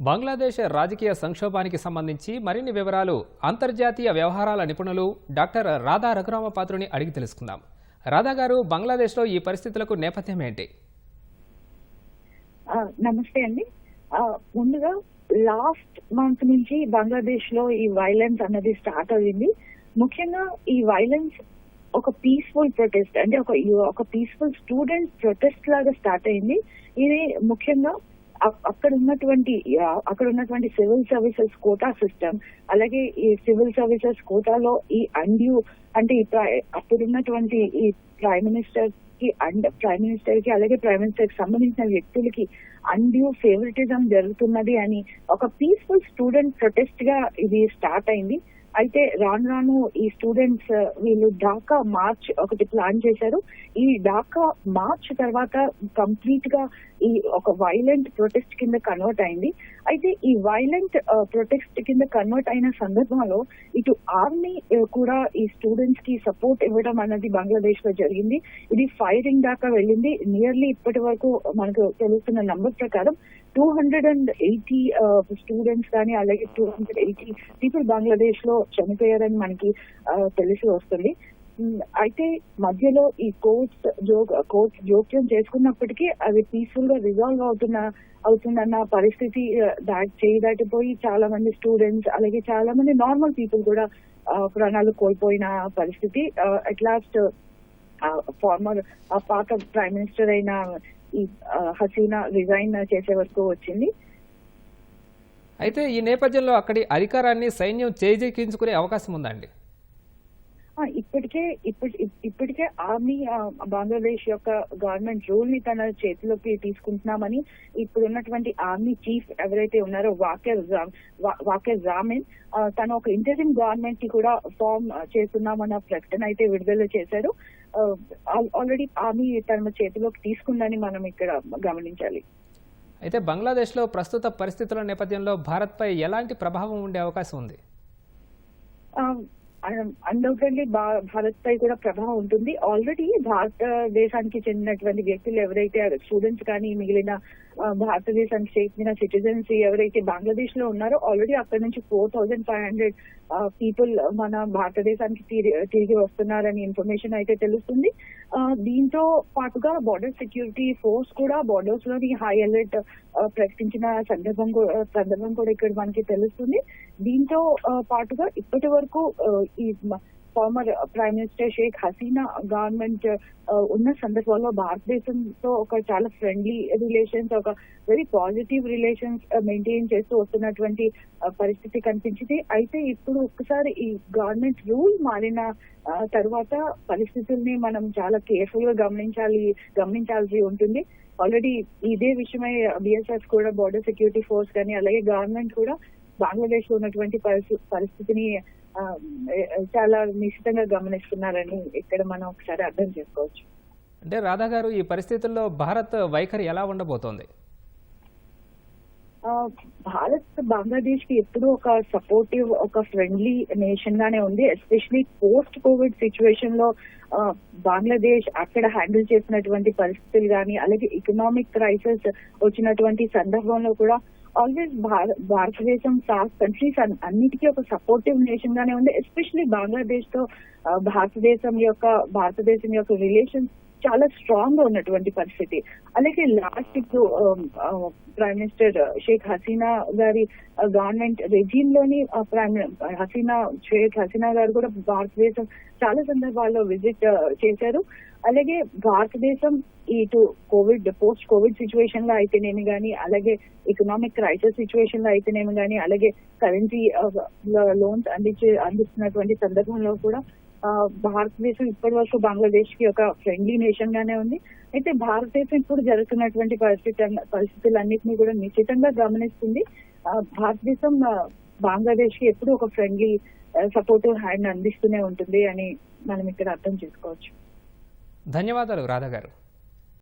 బంగ్లాదేశ్ రాజకీయ సంక్షోభానికి సంబంధించి మరిన్ని వివరాలు అంతర్జాతీయ వ్యవహారాల నిపుణులు డాక్టర్ రాధా రఘురామపాత్రుని అడిగి తెలుసుకుందాం. రాధా గారు బంగ్లాదేశ్లో ఈ పరిస్థితులకు నేపథ్యం ఏంటి? నమస్తే అండి. ముందుగా లాస్ట్ మంత్ నుంచి బంగ్లాదేశ్లో ఈ వైలెన్స్ అన్నది స్టార్ట్ అయింది ముఖ్యంగా ఈ వైలెన్స్ ఒక పీస్ఫుల్ ప్రొటెస్ట్ అంటే ఒక ఒక పీస్ఫుల్ స్టూడెంట్ ప్రొటెస్ట్ లాగా స్టార్ట్ అయింది ఇది ముఖ్యంగా అక్కడ ఉన్నటువంటి అక్కడ ఉన్నటువంటి సివిల్ సర్వీసెస్ కోటా సిస్టమ్ అలాగే ఈ సివిల్ సర్వీసెస్ కోటాలో ఈ అండ్యూ అంటే అప్పుడున్నటువంటి ఈ ప్రైమ్ మినిస్టర్కి అండ్ ప్రైమ్ మినిస్టర్కి అలాగే ప్రైమ్ మినిస్టర్కి సంబంధించిన వ్యక్తులకి అన్డ్యూ ఫేవరెటిజం జరుగుతున్నది అని ఒక పీస్ఫుల్ స్టూడెంట్ ప్రొటెస్ట్గా ఇది స్టార్ట్ అయింది. అయితే రాను రాను ఈ స్టూడెంట్స్ వీళ్ళు ఢాకా మార్చ్ ఒకటి ప్లాన్ చేశారు. ఈ ఢాకా మార్చ్ తర్వాత కంప్లీట్గా ఈ ఒక వైలెంట్ ప్రొటెస్ట్ కింద కన్వర్ట్ అయింది. అయితే ఈ వైలెంట్ ప్రొటెస్ట్ కింద కన్వర్ట్ అయిన సందర్భంలో ఇటు ఆర్మీ కూడా ఈ స్టూడెంట్స్కి సపోర్ట్ ఇవ్వడం అన్నది బంగ్లాదేశ్లో జరిగింది. ఇది ఫైరింగ్ దాకా వెళ్ళింది. నియర్లీ ఇప్పటి వరకు మనకు తెలుస్తున్న నంబర్ ప్రకారం two hundred and eighty students కానీ అలాగే టూ హండ్రెడ్ ఎయిటీ పీపుల్ బంగ్లాదేశ్లో చనిపోయారని మనకి తెలిసి వస్తుంది. అయితే మధ్యలో ఈ కోర్ట్స్ జో కోర్ట్స్ జోక్యం చేసుకున్నప్పటికీ అది పీస్ఫుల్గా రిజాల్వ్ అవుతున్న అవుతుందన్న పరిస్థితి ఆ, చేయి దాటిపోయి చాలా మంది స్టూడెంట్స్ అలాగే చాలా మంది నార్మల్ పీపుల్ కూడా ప్రాణాలు కోల్పోయిన పరిస్థితి. అట్ లాస్ట్ ఫార్మర్ పాత ప్రైమ్ మినిస్టర్ అయిన హసీనా రిజైన్ చేసే వరకు వచ్చింది. అయితే ఈ నేపథ్యంలో అక్కడి అధికారాన్ని సైన్యం చేజెక్కించుకునే అవకాశం ఉందండి. ఇప్పటికే ఇప్పటి ఇప్పటికే ఆర్మీ బంగ్లాదేశ్ యొక్క గవర్నమెంట్ రూల్ని తన చేతిలోకి తీసుకుంటున్నామని ఇప్పుడు ఉన్నటువంటి ఆర్మీ చీఫ్ ఎవరైతే ఉన్నారో వాకేర్ జామ్ వా- వాకేర్ జామిన్ తను ఒక ఇంటరిమ్ గవర్నమెంట్ని కూడా ఫామ్ చేస్తున్నామన్న ప్రకటన అయితే విడుదల చేశారు. ఆల్రెడీ ఆర్మీ తన చేతిలోకి తీసుకుందని మనం ఇక్కడ గమనించాలి. అయితే బంగ్లాదేశ్లో ప్రస్తుత పరిస్థితుల నేపథ్యంలో భారత్పై ఎలాంటి ప్రభావం ఉండే అవకాశం ఉంది? అన్డౌటెడ్లీ భారత్ పై కూడా ప్రభావం ఉంటుంది. ఆల్రెడీ భారతదేశానికి చెందినటువంటి వ్యక్తులు ఎవరైతే స్టూడెంట్స్ కానీ మిగిలిన భారతదేశానికి చెందిన సిటిజన్స్ ఎవరైతే బంగ్లాదేశ్లో ఉన్నారో ఆల్రెడీ అక్కడ నుంచి four thousand five hundred people మన భారతదేశానికి తిరిగి వస్తున్నారని ఇన్ఫర్మేషన్ అయితే తెలుస్తుంది. దీంతో పాటుగా బార్డర్ సెక్యూరిటీ ఫోర్స్ కూడా బార్డర్స్లోని హై అలర్ట్ ప్రకటించిన సందర్భం సందర్భం కూడా ఇక్కడ మనకి తెలుస్తుంది. దీంతో పాటుగా ఇప్పటి వరకు former prime minister Sheikh Hasina government ఉన్న సందర్భంలో భారతదేశంతో ఒక చాలా ఫ్రెండ్లీ రిలేషన్స్ ఒక వెరీ పాజిటివ్ రిలేషన్స్ మెయింటైన్ చేస్తూ వస్తున్నటువంటి uh, పరిస్థితి కనిపించింది. అయితే ఇప్పుడు ఒక్కసారి ఈ గవర్నమెంట్ రూల్ మారిన తర్వాత పరిస్థితుల్ని మనం చాలా కేర్ఫుల్గా గమనించాలి గమనించాల్సి ఉంటుంది. ఆల్రెడీ ఇదే విషయమై uh, బిఎస్ఎఫ్ కూడా బోర్డర్ సెక్యూరిటీ ఫోర్స్ కానీ అలాగే గవర్నమెంట్ కూడా బంగ్లాదేశ్లో ఉన్నటువంటి పరిస్థితిని చాలా నిశ్చితంగా గమనిస్తున్నారని ఇక్కడ మనం ఒకసారి అర్థం చేసుకోవచ్చు. అంటే రాధా గారు ఈ పరిస్థితుల్లో భారత్ వైఖరి ఎలా ఉండబోతోంది? భారత్ బంగ్లాదేశ్కి ఎప్పుడూ ఒక సపోర్టివ్ ఒక ఫ్రెండ్లీ నేషన్ గానే ఉంది. ఎస్పెషలీ పోస్ట్ కోవిడ్ సిచ్యువేషన్లో బంగ్లాదేశ్ అక్కడ హ్యాండిల్ చేసినటువంటి పరిస్థితులు కానీ అలాగే ఎకనామిక్ క్రైసిస్ వచ్చినటువంటి సందర్భంలో కూడా ఆల్వేస్ భారతదేశం సాఫ్ కంట్రీస్ అన్నిటికీ ఒక సపోర్టివ్ నేషన్ గానే ఉంది ఎస్పెషలీ బంగ్లాదేశ్తో ఆ, భారతదేశం యొక్క భారతదేశం యొక్క రిలేషన్స్ చాలా స్ట్రాంగ్గా ఉన్నటువంటి పరిస్థితి. అలాగే లాస్ట్ ఇప్పుడు ప్రైమ్ మినిస్టర్ షేక్ హసీనా గారి uh, గవర్నమెంట్ రెజీమ్లోని ప్రైమ్ హసీనా షేక్ హసీనా గారు కూడా భారతదేశం చాలా సందర్భాల్లో విజిట్ uh, చేశారు. అలాగే భారతదేశం ఇటు కోవిడ్ పోస్ట్ కోవిడ్ సిచ్యువేషన్లో అయితేనేమి కానీ అలాగే ఎకనామిక్ క్రైసిస్ సిచ్యువేషన్లో అయితేనేమి కానీ అలాగే కరెన్సీ uh, లోన్స్ అందించే అందిస్తున్నటువంటి సందర్భంలో కూడా భారతదేశం ఇప్పటి వరకు బంగ్లాదేశ్కి ఒక ఫ్రెండ్లీ నేషన్ గానే ఉంది. అయితే భారతదేశం ఇప్పుడు జరుగుతున్నటువంటి పరిస్థితి పరిస్థితులన్నింటినీ కూడా నిశ్చితంగా గమనిస్తుంది. భారతదేశం బంగ్లాదేశ్కి ఎప్పుడు ఒక ఫ్రెండ్లీ సపోర్టివ్ హ్యాండ్ అందిస్తూనే ఉంటుంది అని మనం ఇక్కడ అర్థం చేసుకోవచ్చు. ధన్యవాదాలు రాధా గారు.